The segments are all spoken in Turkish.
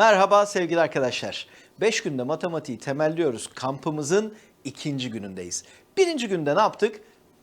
Merhaba sevgili arkadaşlar. 5 günde matematiği temelliyoruz. Kampımızın ikinci günündeyiz. Birinci günde ne yaptık?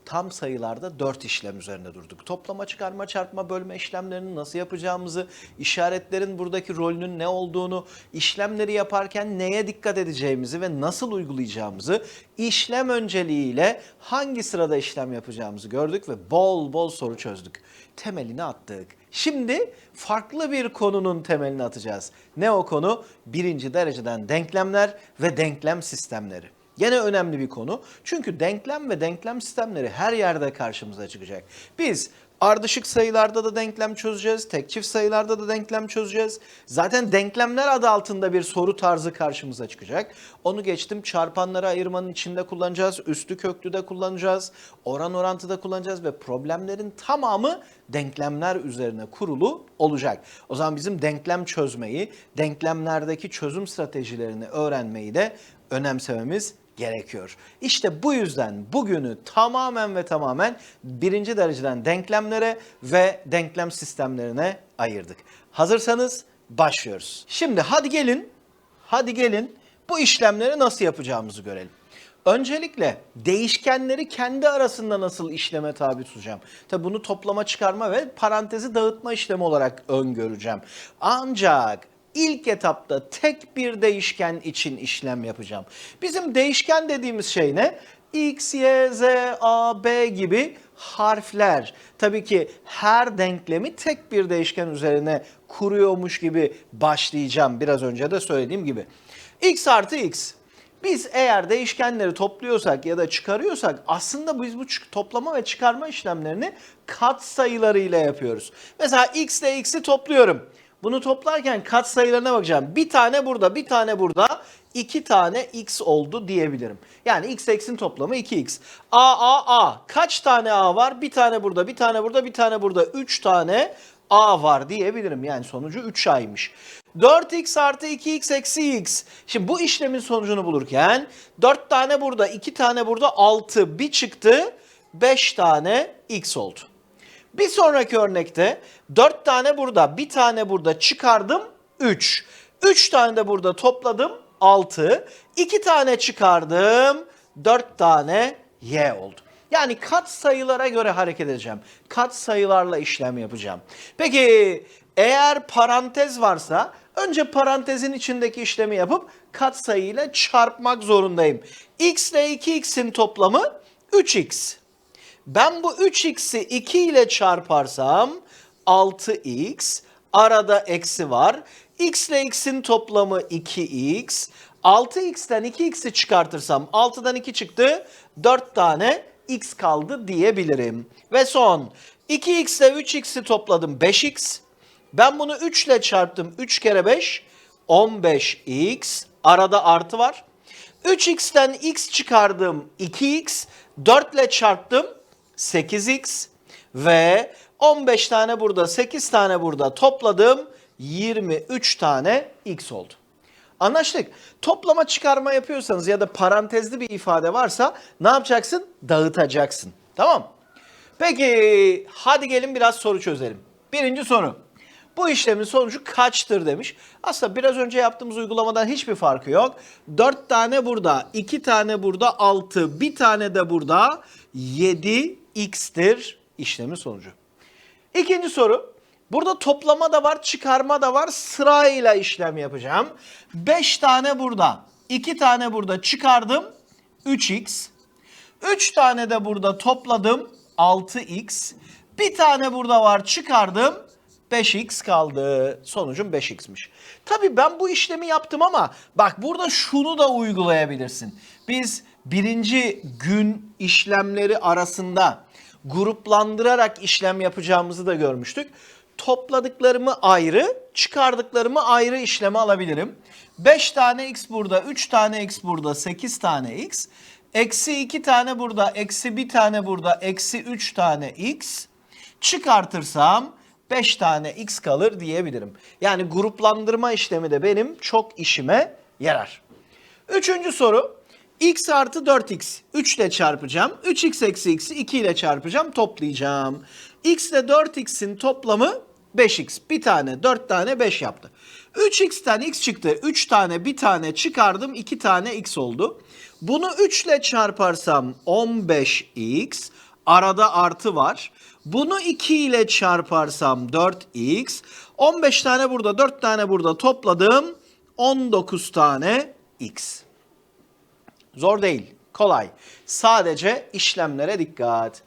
Tam sayılarda 4 işlem üzerinde durduk. Toplama, çıkarma, çarpma, bölme işlemlerini nasıl yapacağımızı, işaretlerin buradaki rolünün ne olduğunu, işlemleri yaparken neye dikkat edeceğimizi ve nasıl uygulayacağımızı, işlem önceliğiyle hangi sırada işlem yapacağımızı gördük ve bol bol soru çözdük. Temelini attık. Şimdi farklı bir konunun temelini atacağız. Ne o konu? Birinci dereceden denklemler ve denklem sistemleri. Gene önemli bir konu. Çünkü denklem ve denklem sistemleri her yerde karşımıza çıkacak. Biz ardışık sayılarda da denklem çözeceğiz, tek çift sayılarda da denklem çözeceğiz. Zaten denklemler adı altında bir soru tarzı karşımıza çıkacak. Onu geçtim çarpanları ayırmanın içinde kullanacağız, üstü köklü de kullanacağız, oran orantıda kullanacağız ve problemlerin tamamı denklemler üzerine kurulu olacak. O zaman bizim denklem çözmeyi, denklemlerdeki çözüm stratejilerini öğrenmeyi de önemsememiz gerekiyor. İşte bu yüzden bugünü tamamen ve tamamen birinci dereceden denklemlere ve denklem sistemlerine ayırdık. Hazırsanız başlıyoruz. Şimdi hadi gelin, hadi gelin bu işlemleri nasıl yapacağımızı görelim. Öncelikle değişkenleri kendi arasında nasıl işleme tabi tutacağım? Tabi bunu toplama, çıkarma ve parantezi dağıtma işlemi olarak öngöreceğim. Ancak ilk etapta tek bir değişken için işlem yapacağım. Bizim değişken dediğimiz şey ne? X, Y, Z, A, B gibi harfler. Tabii ki her denklemi tek bir değişken üzerine kuruyormuş gibi başlayacağım. Biraz önce de söylediğim gibi. X artı X. Biz eğer değişkenleri topluyorsak ya da çıkarıyorsak aslında biz bu toplama ve çıkarma işlemlerini kat sayılarıyla yapıyoruz. Mesela x ile x'i topluyorum. Bunu toplarken kat sayılarına bakacağım. Bir tane burada, bir tane burada, iki tane x oldu diyebilirim. Yani x x'in toplamı 2x. A, A, A. Kaç tane A var? Bir tane burada, bir tane burada, bir tane burada. Üç tane A var diyebilirim. Yani sonucu 3A'ymış. 4x artı 2x eksi x. Şimdi bu işlemin sonucunu bulurken 4 tane burada, 2 tane burada 6 bir çıktı 5 tane x oldu. Bir sonraki örnekte 4 tane burada, bir tane burada çıkardım 3. 3 tane de burada topladım 6. 2 tane çıkardım 4 tane y oldu. Yani kat sayılara göre hareket edeceğim. Kat sayılarla işlem yapacağım. Peki eğer parantez varsa önce parantezin içindeki işlemi yapıp kat sayıyla çarpmak zorundayım. x ile 2x'in toplamı 3x. Ben bu 3x'i 2 ile çarparsam 6x. Arada eksi var. x ile x'in toplamı 2x. 6x'ten 2x'i çıkartırsam 6'dan 2 çıktı. 4 tane x kaldı diyebilirim. Ve son 2x ile 3x'i topladım 5x. Ben bunu 3 ile çarptım. 3 kere 5 15x. Arada artı var. 3x'ten x çıkardım 2x. 4 ile çarptım 8x. Ve 15 tane burada 8 tane burada topladım 23 tane x oldu. Anlaştık. Toplama çıkarma yapıyorsanız ya da parantezli bir ifade varsa ne yapacaksın? Dağıtacaksın. Tamam. Peki hadi gelin biraz soru çözelim. Birinci soru. Bu işlemin sonucu kaçtır demiş. Aslında biraz önce yaptığımız uygulamadan hiçbir farkı yok. 4 tane burada, 2 tane burada 6, bir tane de burada 7x'tir işlemin sonucu. İkinci soru. Burada toplama da var, çıkarma da var. Sırayla işlem yapacağım. 5 tane burada, 2 tane burada çıkardım. 3x. 3 tane de burada topladım. 6x. Bir tane burada var çıkardım. 5x kaldı. Sonucum 5x'miş. Tabii ben bu işlemi yaptım ama bak burada şunu da uygulayabilirsin. Biz birinci gün işlemleri arasında gruplandırarak işlem yapacağımızı da görmüştük. Topladıklarımı ayrı, çıkardıklarımı ayrı işleme alabilirim. 5 tane x burada, 3 tane x burada, 8 tane x. Eksi 2 tane burada, eksi 1 tane burada, eksi 3 tane x. Çıkartırsam 5 tane x kalır diyebilirim. Yani gruplandırma işlemi de benim çok işime yarar. Üçüncü soru. X artı 4x 3 ile çarpacağım. 3x eksi x'i 2 ile çarpacağım toplayacağım. x ile 4x'in toplamı 5x. Bir tane 4 tane 5 yaptı. 3x'ten x çıktı. 3 tane bir tane çıkardım 2 tane x oldu. Bunu 3 ile çarparsam 15x. Arada artı var. Bunu 2 ile çarparsam 4x. 15 tane burada 4 tane burada topladım. 19 tane x. Zor değil. Kolay. Sadece işlemlere dikkat.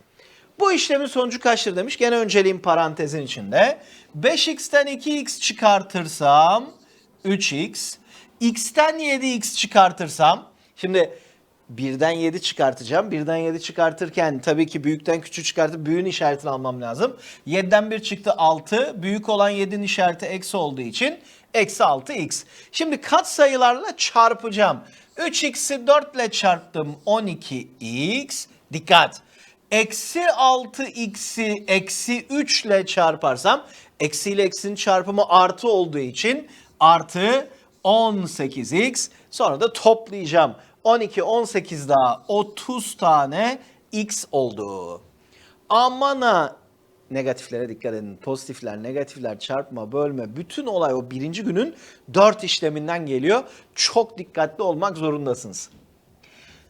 Bu işlemin sonucu kaçtır demiş. Gene önceliğim parantezin içinde. 5x'ten 2x çıkartırsam 3x. x'ten 7x çıkartırsam. Şimdi birden 7 çıkartacağım. Birden 7 çıkartırken tabii ki büyükten küçük çıkartıp büyüğün işaretini almam lazım. 7'den 1 çıktı 6. Büyük olan 7'nin işareti eksi olduğu için eksi 6x. Şimdi kat sayılarla çarpacağım. 3x'i 4 ile çarptım 12x. Dikkat. Eksi 6x'i eksi 3 ile çarparsam eksi ile eksinin çarpımı artı olduğu için artı 18x sonra da toplayacağım. 12, 18 daha 30 tane x oldu. Amana negatiflere dikkat edin. Pozitifler, negatifler, çarpma, bölme. Bütün olay o birinci günün 4 işleminden geliyor. Çok dikkatli olmak zorundasınız.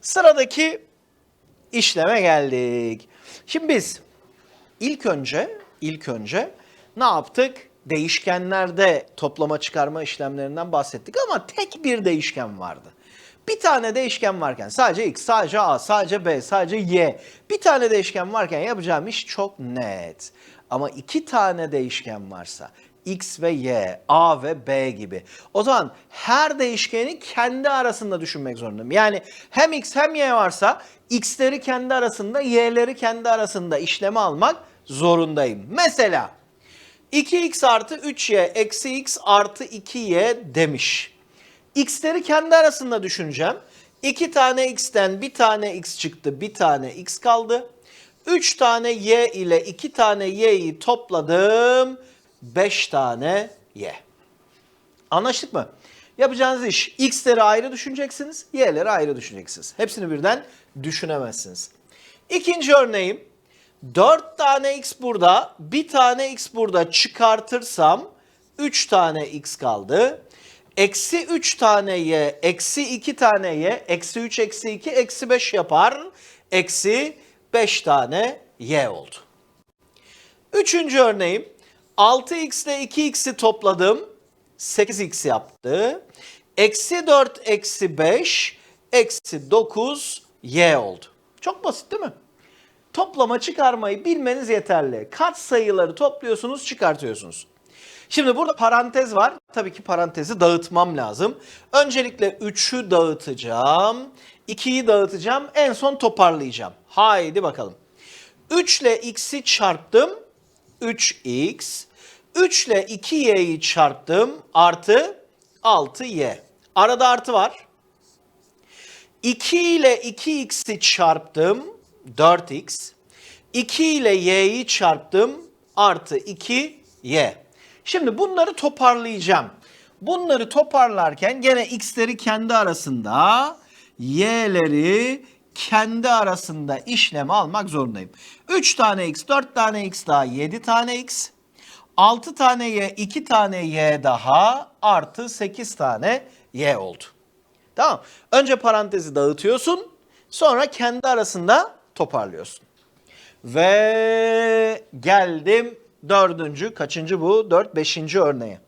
Sıradaki işleme geldik. Şimdi biz ilk önce ilk önce ne yaptık? Değişkenlerde toplama çıkarma işlemlerinden bahsettik ama tek bir değişken vardı. Bir tane değişken varken sadece x, sadece a, sadece b, sadece y. Bir tane değişken varken yapacağım iş çok net. Ama iki tane değişken varsa x ve y, a ve b gibi. O zaman her değişkeni kendi arasında düşünmek zorundayım. Yani hem x hem y varsa x'leri kendi arasında, y'leri kendi arasında işleme almak zorundayım. Mesela 2x artı 3y eksi x artı 2y demiş. X'leri kendi arasında düşüneceğim. 2 tane x'ten bir tane x çıktı, bir tane x kaldı. 3 tane y ile 2 tane y'yi topladım. 5 tane y. Anlaştık mı? Yapacağınız iş x'leri ayrı düşüneceksiniz, y'leri ayrı düşüneceksiniz. Hepsini birden düşünemezsiniz. İkinci örneğim 4 tane x burada, bir tane x burada çıkartırsam 3 tane x kaldı. Eksi 3 tane y, eksi 2 tane y, eksi 3, eksi 2, eksi 5 yapar. Eksi 5 tane y oldu. Üçüncü örneğim 6x ile 2x'i topladım. 8x yaptı. Eksi 4 eksi 5 eksi 9 y oldu. Çok basit değil mi? Toplama çıkarmayı bilmeniz yeterli. Kat sayıları topluyorsunuz çıkartıyorsunuz. Şimdi burada parantez var. Tabii ki parantezi dağıtmam lazım. Öncelikle 3'ü dağıtacağım. 2'yi dağıtacağım. En son toparlayacağım. Haydi bakalım. 3 ile x'i çarptım. 3x. 3 ile 2y'yi çarptım. Artı 6y. Arada artı var. 2 ile 2x'i çarptım. 4x. 2 ile y'yi çarptım. Artı 2y. Şimdi bunları toparlayacağım. Bunları toparlarken gene x'leri kendi arasında, y'leri kendi arasında işlem almak zorundayım. 3 tane x, 4 tane x daha 7 tane x. 6 tane y, 2 tane y daha artı 8 tane y oldu. Tamam. Önce parantezi dağıtıyorsun. Sonra kendi arasında toparlıyorsun. Ve geldim dördüncü, kaçıncı bu? Dört, beşinci örneğe.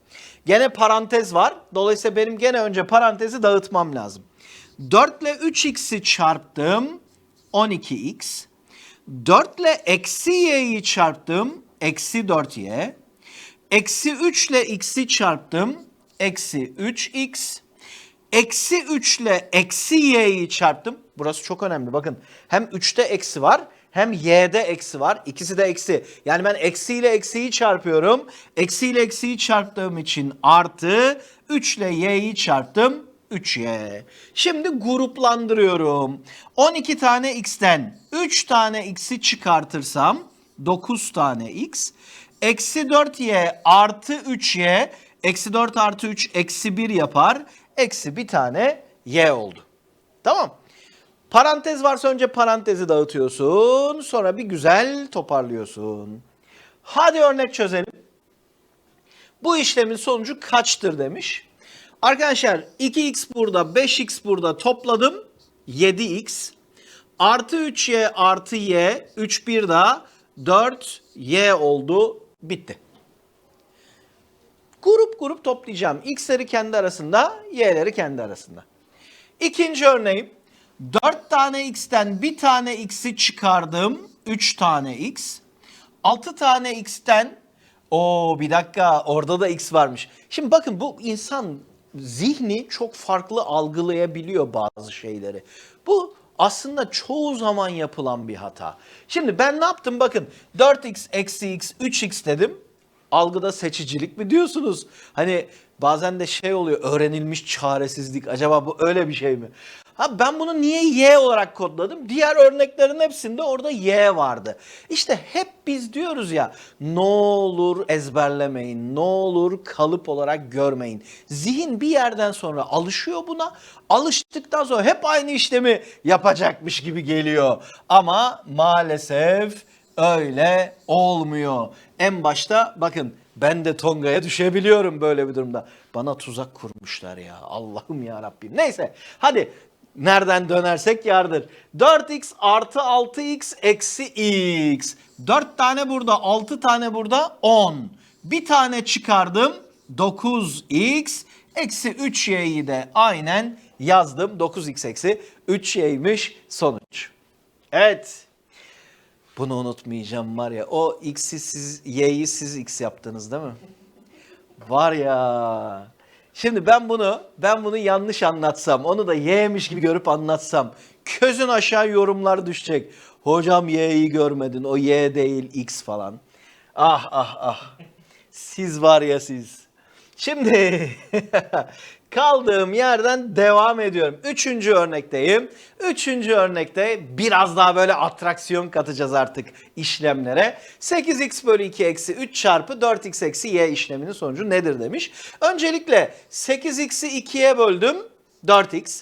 Gene parantez var. Dolayısıyla benim gene önce parantezi dağıtmam lazım. 4 ile 3x'i çarptım. 12x. 4 ile eksi y'yi çarptım. Eksi 4y. Eksi 3 ile x'i çarptım. Eksi 3x. Eksi 3 ile eksi y'yi çarptım. Burası çok önemli. Bakın hem 3'te eksi var hem y'de eksi var. İkisi de eksi. Yani ben eksi ile eksiyi çarpıyorum. Eksi ile eksiyi çarptığım için artı 3 ile y'yi çarptım. 3y. Şimdi gruplandırıyorum. 12 tane x'ten 3 tane x'i çıkartırsam 9 tane x. Eksi 4y artı 3y. Eksi 4 artı 3 eksi 1 yapar. Eksi bir tane y oldu. Tamam. Parantez varsa önce parantezi dağıtıyorsun. Sonra bir güzel toparlıyorsun. Hadi örnek çözelim. Bu işlemin sonucu kaçtır demiş. Arkadaşlar 2x burada 5x burada topladım 7x artı 3y artı y 3 bir daha 4y oldu bitti. Grup grup toplayacağım. X'leri kendi arasında, Y'leri kendi arasında. İkinci örneğim. 4 tane X'ten bir tane X'i çıkardım. 3 tane X. 6 tane X'ten o bir dakika orada da X varmış. Şimdi bakın bu insan zihni çok farklı algılayabiliyor bazı şeyleri. Bu aslında çoğu zaman yapılan bir hata. Şimdi ben ne yaptım bakın 4x eksi x 3x dedim algıda seçicilik mi diyorsunuz? Hani bazen de şey oluyor öğrenilmiş çaresizlik. Acaba bu öyle bir şey mi? Ha ben bunu niye Y olarak kodladım? Diğer örneklerin hepsinde orada Y vardı. İşte hep biz diyoruz ya ne olur ezberlemeyin, ne olur kalıp olarak görmeyin. Zihin bir yerden sonra alışıyor buna. Alıştıktan sonra hep aynı işlemi yapacakmış gibi geliyor. Ama maalesef öyle olmuyor. En başta bakın ben de Tonga'ya düşebiliyorum böyle bir durumda. Bana tuzak kurmuşlar ya Allah'ım ya Rabbim. Neyse hadi nereden dönersek yardır. 4x artı 6x eksi x. 4 tane burada 6 tane burada 10. Bir tane çıkardım 9x eksi 3y'yi de aynen yazdım. 9x eksi 3y'ymiş sonuç. Evet. Bunu unutmayacağım var ya. O x'i siz, y'yi siz x yaptınız değil mi? Var ya. Şimdi ben bunu ben bunu yanlış anlatsam, onu da y'miş gibi görüp anlatsam, közün aşağı yorumlar düşecek. Hocam y'yi görmedin, o y değil x falan. Ah ah ah. Siz var ya siz. Şimdi kaldığım yerden devam ediyorum. Üçüncü örnekteyim. Üçüncü örnekte biraz daha böyle atraksiyon katacağız artık işlemlere. 8x bölü 2 eksi 3 çarpı 4x eksi y işleminin sonucu nedir demiş. Öncelikle 8x'i 2'ye böldüm 4x.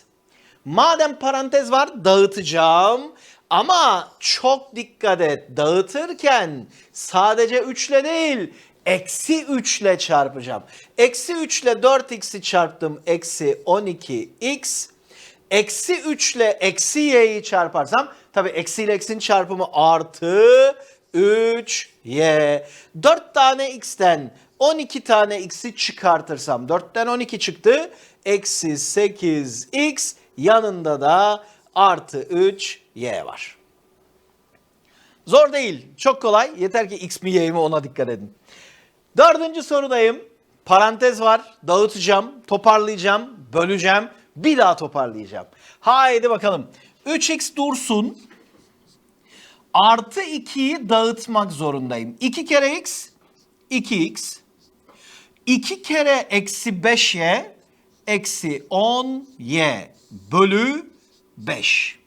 Madem parantez var dağıtacağım. Ama çok dikkat et dağıtırken sadece 3 ile değil eksi 3 ile çarpacağım. Eksi 3 ile 4x'i çarptım eksi 12x. Eksi 3 ile eksi y'yi çarparsam tabi eksi ile eksinin çarpımı artı 3y. 4 tane x'ten 12 tane x'i çıkartırsam 4'ten 12 çıktı. Eksi 8x yanında da artı 3y var. Zor değil. Çok kolay. Yeter ki x mi y mi ona dikkat edin. Dördüncü sorudayım. Parantez var. Dağıtacağım, toparlayacağım, böleceğim. Bir daha toparlayacağım. Haydi bakalım. 3x dursun. Artı 2'yi dağıtmak zorundayım. 2 kere x, 2x. 2 kere eksi 5y, eksi 10y bölü 5.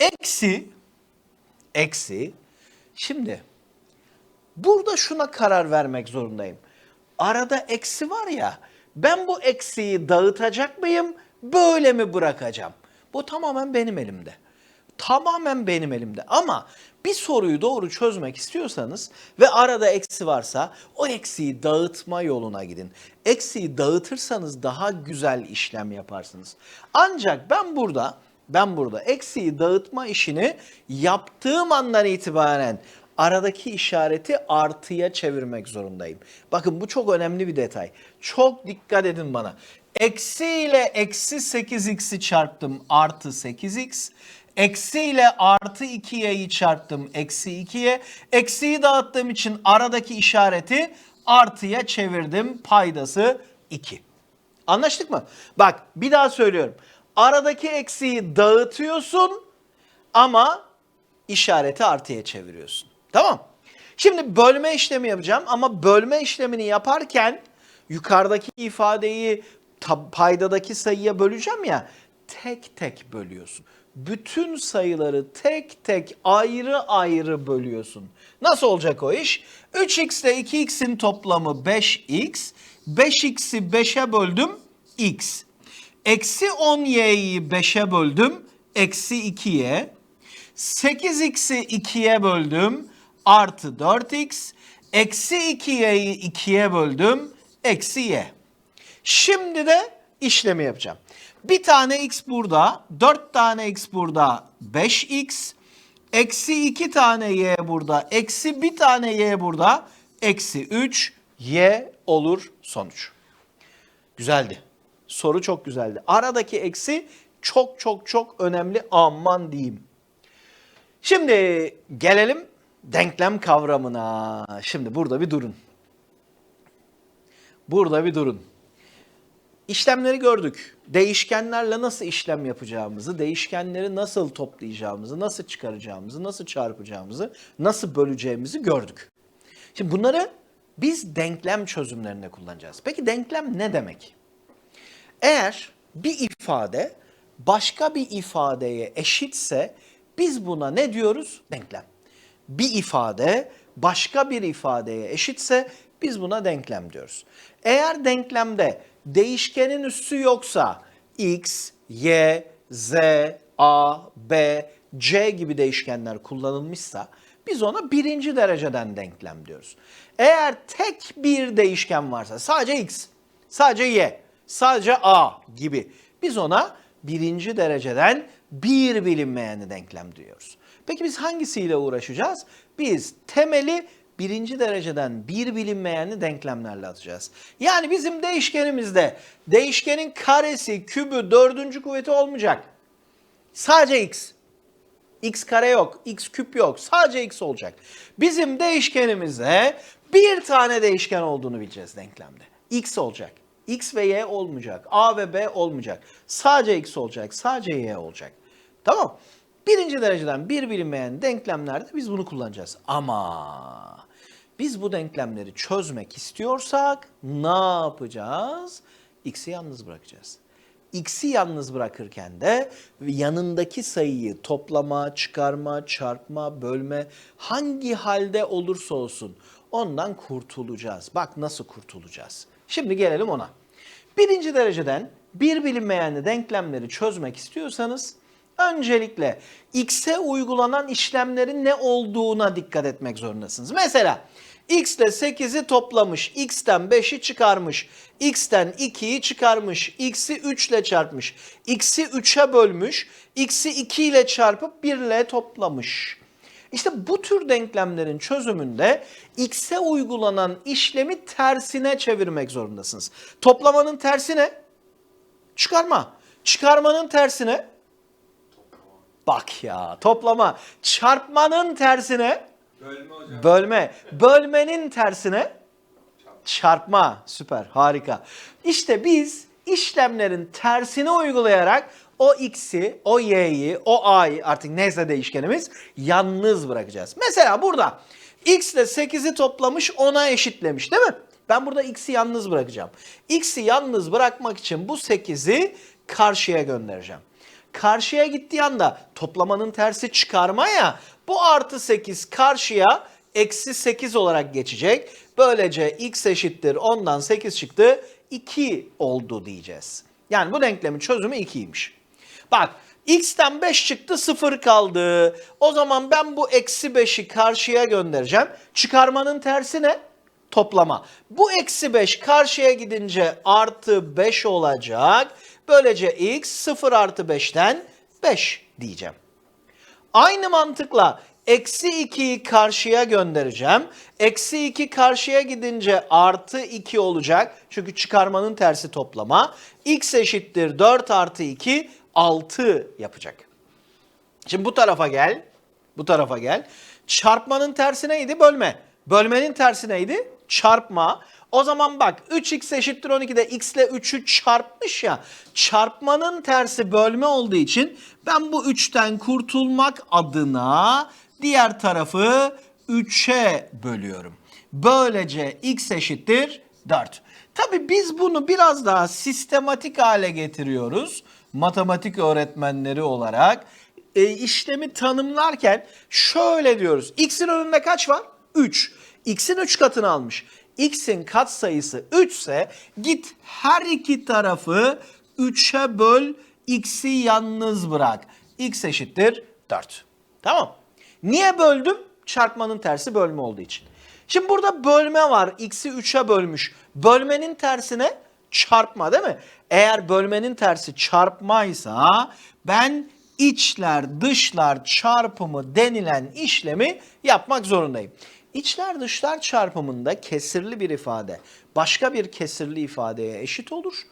Eksi, eksi. Şimdi Burada şuna karar vermek zorundayım. Arada eksi var ya, ben bu eksiyi dağıtacak mıyım, böyle mi bırakacağım? Bu tamamen benim elimde. Tamamen benim elimde. Ama bir soruyu doğru çözmek istiyorsanız ve arada eksi varsa o eksiyi dağıtma yoluna gidin. Eksiyi dağıtırsanız daha güzel işlem yaparsınız. Ancak ben burada ben burada eksiyi dağıtma işini yaptığım andan itibaren aradaki işareti artıya çevirmek zorundayım. Bakın bu çok önemli bir detay. Çok dikkat edin bana. Eksi ile eksi 8x'i çarptım artı 8x. Eksi ile artı 2y'yi çarptım eksi 2y. Eksiyi dağıttığım için aradaki işareti artıya çevirdim. Paydası 2. Anlaştık mı? Bak bir daha söylüyorum. Aradaki eksiyi dağıtıyorsun ama işareti artıya çeviriyorsun. Tamam. Şimdi bölme işlemi yapacağım ama bölme işlemini yaparken yukarıdaki ifadeyi paydadaki sayıya böleceğim ya tek tek bölüyorsun. Bütün sayıları tek tek ayrı ayrı bölüyorsun. Nasıl olacak o iş? 3x ile 2x'in toplamı 5x. 5x'i 5'e böldüm x. Eksi 10y'yi 5'e böldüm. Eksi 2y. 8x'i 2'ye böldüm artı 4x. Eksi 2y'yi 2'ye böldüm. eksi y. Şimdi de işlemi yapacağım. Bir tane x burada, 4 tane x burada, 5x. Eksi 2 tane y burada, eksi 1 tane y burada, eksi 3 y olur sonuç. Güzeldi. Soru çok güzeldi. Aradaki eksi çok çok çok önemli aman diyeyim. Şimdi gelelim denklem kavramına. Şimdi burada bir durun. Burada bir durun. İşlemleri gördük. Değişkenlerle nasıl işlem yapacağımızı, değişkenleri nasıl toplayacağımızı, nasıl çıkaracağımızı, nasıl çarpacağımızı, nasıl böleceğimizi gördük. Şimdi bunları biz denklem çözümlerinde kullanacağız. Peki denklem ne demek? Eğer bir ifade başka bir ifadeye eşitse biz buna ne diyoruz? Denklem. Bir ifade başka bir ifadeye eşitse biz buna denklem diyoruz. Eğer denklemde değişkenin üssü yoksa x, y, z, a, b, c gibi değişkenler kullanılmışsa biz ona birinci dereceden denklem diyoruz. Eğer tek bir değişken varsa sadece x, sadece y, sadece a gibi biz ona birinci dereceden bir bilinmeyeni denklem diyoruz. Peki biz hangisiyle uğraşacağız? Biz temeli birinci dereceden bir bilinmeyeni denklemlerle atacağız. Yani bizim değişkenimizde değişkenin karesi, kübü, dördüncü kuvveti olmayacak. Sadece x. x kare yok, x küp yok. Sadece x olacak. Bizim değişkenimizde bir tane değişken olduğunu bileceğiz denklemde. x olacak. x ve y olmayacak. a ve b olmayacak. Sadece x olacak. Sadece y olacak. Tamam. Birinci dereceden bir bilinmeyen denklemlerde biz bunu kullanacağız. Ama biz bu denklemleri çözmek istiyorsak ne yapacağız? X'i yalnız bırakacağız. X'i yalnız bırakırken de yanındaki sayıyı toplama, çıkarma, çarpma, bölme hangi halde olursa olsun ondan kurtulacağız. Bak nasıl kurtulacağız. Şimdi gelelim ona. Birinci dereceden bir bilinmeyenli denklemleri çözmek istiyorsanız öncelikle x'e uygulanan işlemlerin ne olduğuna dikkat etmek zorundasınız. Mesela x ile 8'i toplamış, x'ten 5'i çıkarmış, x'ten 2'yi çıkarmış, x'i 3 ile çarpmış, x'i 3'e bölmüş, x'i 2 ile çarpıp 1 ile toplamış. İşte bu tür denklemlerin çözümünde x'e uygulanan işlemi tersine çevirmek zorundasınız. Toplamanın tersi ne? Çıkarma. Çıkarmanın tersine Bak ya toplama. Çarpmanın tersine Bölme hocam. bölme. Bölmenin tersine çarpma. Süper harika. İşte biz işlemlerin tersini uygulayarak o x'i, o y'yi, o a'yı artık neyse değişkenimiz yalnız bırakacağız. Mesela burada x ile 8'i toplamış 10'a eşitlemiş değil mi? Ben burada x'i yalnız bırakacağım. x'i yalnız bırakmak için bu 8'i karşıya göndereceğim karşıya gittiği anda toplamanın tersi çıkarma ya bu artı 8 karşıya eksi 8 olarak geçecek. Böylece x eşittir 10'dan 8 çıktı 2 oldu diyeceğiz. Yani bu denklemin çözümü 2'ymiş. Bak x'ten 5 çıktı 0 kaldı. O zaman ben bu eksi 5'i karşıya göndereceğim. Çıkarmanın tersi ne? Toplama. Bu eksi 5 karşıya gidince artı 5 olacak. Böylece x 0 artı 5'ten 5 diyeceğim. Aynı mantıkla eksi 2'yi karşıya göndereceğim. Eksi 2 karşıya gidince artı 2 olacak. Çünkü çıkarmanın tersi toplama. x eşittir 4 artı 2 6 yapacak. Şimdi bu tarafa gel. Bu tarafa gel. Çarpmanın tersi neydi? Bölme. Bölmenin tersi neydi? Çarpma. O zaman bak 3x eşittir 12'de x ile 3'ü çarpmış ya. Çarpmanın tersi bölme olduğu için ben bu 3'ten kurtulmak adına diğer tarafı 3'e bölüyorum. Böylece x eşittir 4. Tabi biz bunu biraz daha sistematik hale getiriyoruz. Matematik öğretmenleri olarak e, işlemi tanımlarken şöyle diyoruz. X'in önünde kaç var? 3. X'in 3 katını almış x'in katsayısı 3 ise git her iki tarafı 3'e böl x'i yalnız bırak. x eşittir 4. Tamam. Niye böldüm? Çarpmanın tersi bölme olduğu için. Şimdi burada bölme var. X'i 3'e bölmüş. Bölmenin tersine çarpma değil mi? Eğer bölmenin tersi çarpmaysa ben içler dışlar çarpımı denilen işlemi yapmak zorundayım. İçler dışlar çarpımında kesirli bir ifade başka bir kesirli ifadeye eşit olur.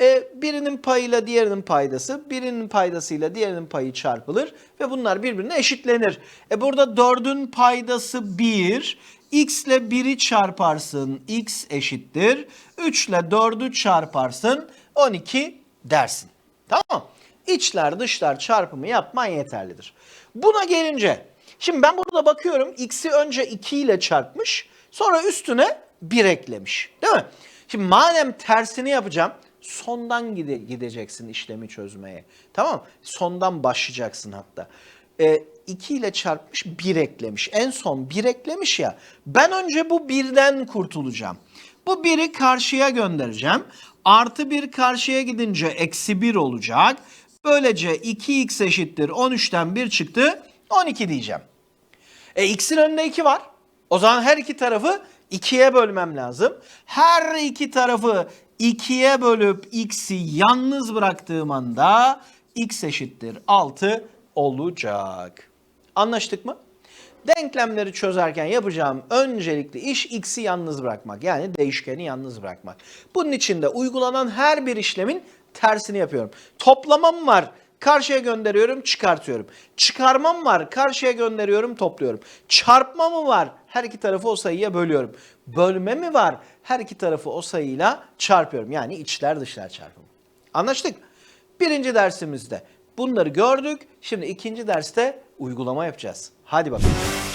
E, birinin payıyla diğerinin paydası, birinin paydasıyla diğerinin payı çarpılır ve bunlar birbirine eşitlenir. E burada 4'ün paydası 1, x ile 1'i çarparsın x eşittir. 3 ile 4'ü çarparsın 12 dersin. Tamam İçler dışlar çarpımı yapman yeterlidir. Buna gelince şimdi ben burada bakıyorum x'i önce 2 ile çarpmış sonra üstüne 1 eklemiş değil mi? Şimdi madem tersini yapacağım sondan gide, gideceksin işlemi çözmeye. Tamam Sondan başlayacaksın hatta. E, 2 ile çarpmış 1 eklemiş. En son 1 eklemiş ya. Ben önce bu birden kurtulacağım. Bu 1'i karşıya göndereceğim. Artı 1 karşıya gidince eksi 1 olacak. Böylece 2x eşittir 13'ten 1 çıktı 12 diyeceğim. E x'in önünde 2 var. O zaman her iki tarafı 2'ye bölmem lazım. Her iki tarafı 2'ye bölüp x'i yalnız bıraktığım anda x eşittir 6 olacak. Anlaştık mı? Denklemleri çözerken yapacağım öncelikli iş x'i yalnız bırakmak. Yani değişkeni yalnız bırakmak. Bunun için de uygulanan her bir işlemin tersini yapıyorum. Toplamam var. Karşıya gönderiyorum, çıkartıyorum. Çıkarmam var, karşıya gönderiyorum, topluyorum. Çarpma mı var? Her iki tarafı o sayıya bölüyorum. Bölme mi var? Her iki tarafı o sayıyla çarpıyorum. Yani içler dışlar çarpımı. Anlaştık? Birinci dersimizde bunları gördük. Şimdi ikinci derste uygulama yapacağız. Hadi bakalım.